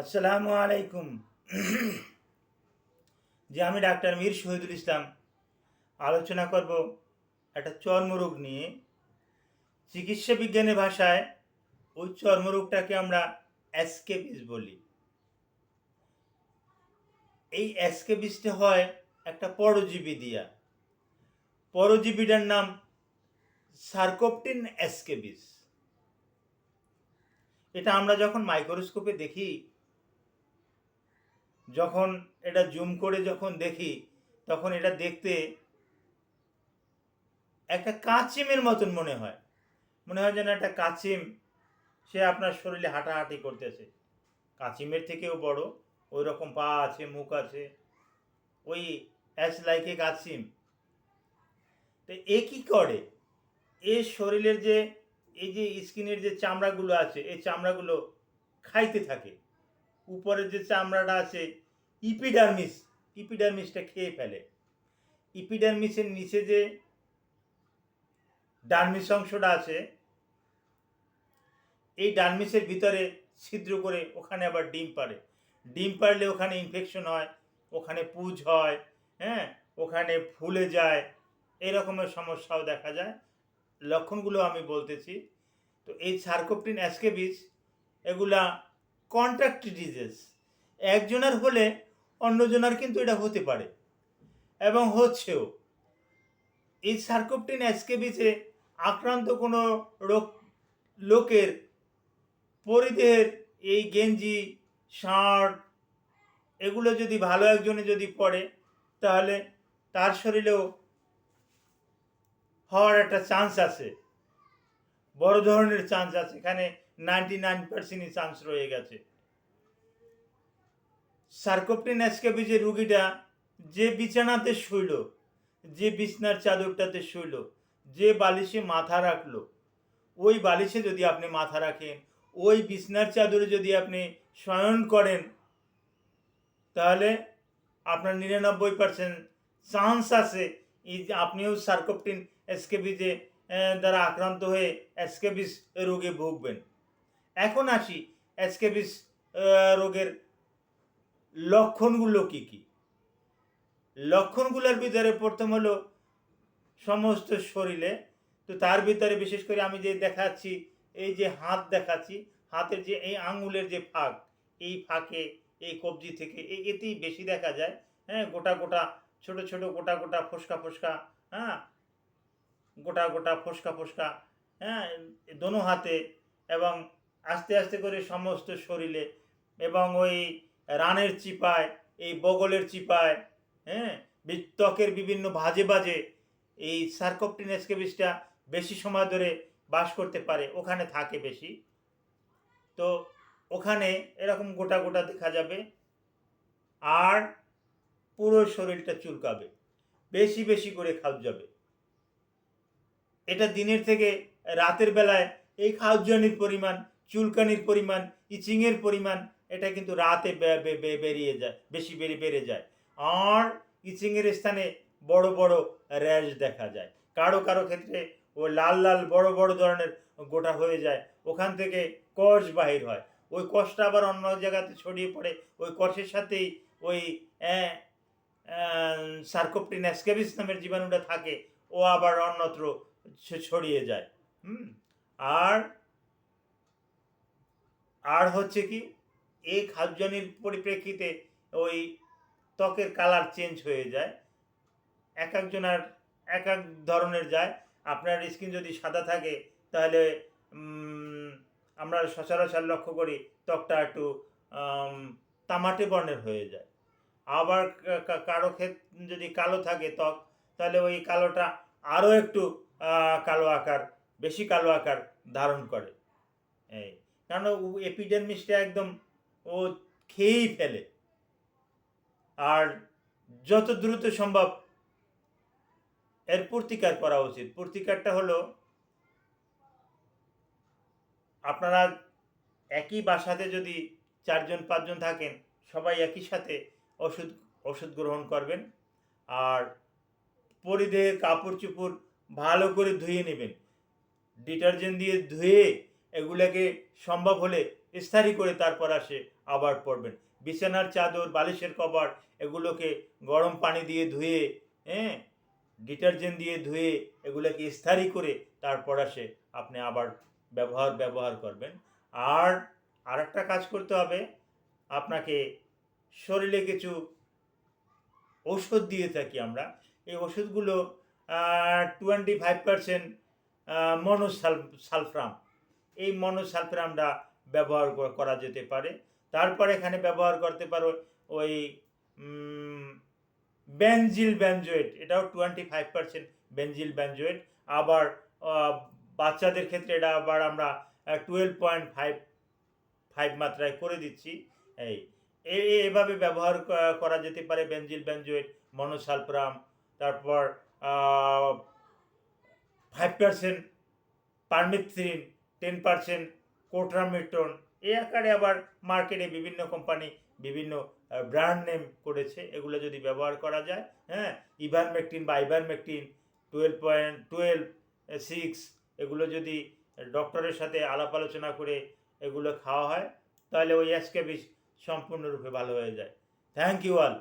আসসালামু আলাইকুম। যে আমি ডাক্তার মীর শহীদুল ইসলাম, আলোচনা করব একটা চর্মরোগ নিয়ে। চিকিৎসা বিজ্ঞানের ভাষায় ওই চর্মরোগটাকে আমরা অ্যাসকেপিস বলি। এই অ্যাসকেপিসটা হয় একটা পরজীবী দিয়া। পরজীবীটার নাম সার্কোপটিন অ্যাসকেপিস এটা আমরা যখন মাইক্রোস্কোপে দেখি যখন এটা জুম করে যখন দেখি, তখন এটা দেখতে একটা কাচিমের মতন মনে হয়। মনে হয় যেন একটা কাচিম, সে আপনার শরীরে হাঁটাহাঁটি করতেছে। কাচিমের থেকেও বড় ওই রকম পা আছে, মুখ আছে, ওই অ্যাস লাইকে কাচিম। তো এ কী করে? এ শরীরের যে, এই যে স্কিনের যে চামড়াগুলো আছে, এই চামড়াগুলো খাইতে থাকে। উপরের যে চামড়াটা আছে ইপিডার্মিস ইপিডার্মিসটা খেয়ে ফেলে। ইপিডার্মিসের নিচে যে ডার্মিস অংশটা আছে, এই ডার্মিসের ভিতরে ছিদ্র করে ওখানে আবার ডিম পারে ডিম পারলে ওখানে ইনফেকশন হয়, ওখানে পুজ হয় হ্যাঁ? ওখানে ফুলে যায় এই রকমের সমস্যাও দেখা যায়। লক্ষণগুলো আমি বলতেছি। তো এই সার্কোপটিন অ্যাসকেবিস এগুলা কন্ট্যাক্ট ডিজিজ একজনের হলে অন্যজনের কিন্তু এটা হতে পারে। এবং হচ্ছেও। এই সার্কোপটিন অ্যাসকেবিসে আক্রান্ত কোনো রোগ লোকের পরিদেহের এই গেঞ্জি, শার্ট এগুলো যদি ভালো একজনে যদি পড়ে তাহলে তার শরীরেও হওয়ার একটা চান্স আছে। বড় ধরনের চান্স আছে। এখানে নাইনটি নাইন পার্সেন্টই চান্স রয়ে গেছে। সার্কোপটিন অ্যাসকেবিজের রুগীটা, যে বিছানাতে শুইল, যে বিছনার চাদরটাতে শুইল, যে বালিশে মাথা রাখল, ওই বালিশে যদি আপনি মাথা রাখেন, ওই বিছনার চাদরে যদি আপনি শয়ন করেন, তাহলে আপনার নিরানব্বই পার্সেন্ট চান্স আছে যে আপনিও সার্কোপটিন এসকেবিজে দ্বারা আক্রান্ত হয়ে অ্যাসকেবিস রোগে ভুগবেন। এখন আসি অ্যাসকেবিস রোগের লক্ষণগুলো কি কি? লক্ষণগুলোর ভিতরে প্রথম হলো সমস্ত শরীরে, তো তার ভিতরে বিশেষ করে আমি যে দেখাচ্ছি, এই যে হাত দেখাচ্ছি, হাতের যে এই আঙুলের যে ফাঁক, এই ফাঁকে, এই কবজি থেকে এই এতেই বেশি দেখা যায়। হ্যাঁ গোটা গোটা, ছোট ছোট গোটা গোটা ফোসকা ফোসকা হ্যাঁ গোটা গোটা ফোসকা ফোসকা হ্যাঁ দোনো হাতে এবং আস্তে আস্তে করে সমস্ত শরীরে এবং ওই রানের চিপায়, এই বগলের চিপায় হ্যাঁ ত্বকের বিভিন্ন ভাজে বাজে এই সার্কোপটিন এসকেবিসটা বেশি সময় ধরে বাস করতে পারে, ওখানে থাকে বেশি। তো ওখানে এরকম গোটা গোটা দেখা যাবে আর পুরো শরীরটা চুলকাবে, বেশি বেশি করে খাওয়া যাবে। এটা দিনের থেকে রাতের বেলায় এই খাওয়াজনির পরিমাণ চুলকানির পরিমাণ, ইচিংয়ের পরিমাণ, এটা কিন্তু রাতে বেরিয়ে যায়, বেশি বেড়ে বেড়ে যায়। আর ইচিংয়ের স্থানে বড় বড় র্যাশ দেখা যায়। কারও কারও ক্ষেত্রে ও লাল লাল, বড় বড় ধরনের গোটা হয়ে যায়, ওখান থেকে কষ বাহির হয়। ওই কষটা আবার অন্য জায়গাতে ছড়িয়ে পড়ে, ওই কষের সাথেই ওই সার্কোপটিন অ্যাসকেবিস নামের জীবাণুটা থাকে, ও আবার অন্যত্র ছড়িয়ে যায়। হুম? আর আর হচ্ছে কি, এই খাদ্যজনির পরিপ্রেক্ষিতে ওই ত্বকের কালার চেঞ্জ হয়ে যায়। এক একজনের এক এক ধরনের যায়। আপনার স্কিন যদি সাদা থাকে, তাহলে আমরা সচরাচর লক্ষ্য করি ত্বকটা একটু তামাটে বর্ণের হয়ে যায়। আবার কারও ক্ষেত যদি কালো থাকে ত্বক, তাহলে ওই কালোটা আরও একটু কালো আকার, বেশি কালো আকার ধারণ করে। এই। কারণ এপিডেমিসটা একদম ও খেয়েই ফেলে। আর যত দ্রুত সম্ভব এর প্রতিকার করা উচিত। প্রতিকারটা হলো আপনারা একই বাসাতে যদি চারজন, পাঁচজন থাকেন, সবাই একই সাথে ওষুধ ওষুধ গ্রহণ করবেন আর পরিদেহের কাপড় চোপড় ভালো করে ধুয়ে নেবেন। ডিটারজেন্ট দিয়ে ধুয়ে এগুলোকে সম্ভব হলে ইস্তারি করে তারপর আসে আবার পরবেন বিছানার চাদর, বালিশের কভার, এগুলোকে গরম পানি দিয়ে ধুয়ে হ্যাঁ? ডিটারজেন্ট দিয়ে ধুয়ে এগুলোকে ইস্তারি করে তারপর আসে আপনি আবার ব্যবহার ব্যবহার করবেন। আর আরেকটা কাজ করতে হবে, আপনাকে শরীরে কিছু ঔষধ দিয়ে থাকি আমরা। এই ওষুধগুলো twenty five percent monosulfiram এই মনোসালফ্রামটা ব্যবহার করা যেতে পারে। তারপর এখানে ব্যবহার করতে পারো ওই বেনজিল ব্যানজোয়েট এটাও twenty five percent benzyl benzoate আবার বাচ্চাদের ক্ষেত্রে এটা আবার আমরা টুয়েলভ পয়েন্ট ফাইভ ফাইভ মাত্রায় করে দিচ্ছি। এই এভাবে ব্যবহার করা যেতে পারে বেনজিল ব্যানজোয়েট মনোসালপ্রাম তারপর five percent permethrin ten percent crotamiton এই আকারে আবার মার্কেটে বিভিন্ন কোম্পানি বিভিন্ন ব্র্যান্ড নেম করেছে। এগুলো যদি ব্যবহার করা যায় হ্যাঁ ইভারমেকটিন বা ivermectin twelve point twelve six এগুলো যদি ডক্টরের সাথে আলাপ আলোচনা করে এগুলো খাওয়া হয়, তাহলে ওই অ্যাসকেবিস সম্পূর্ণরূপে ভালো হয়ে যায়। Thank you all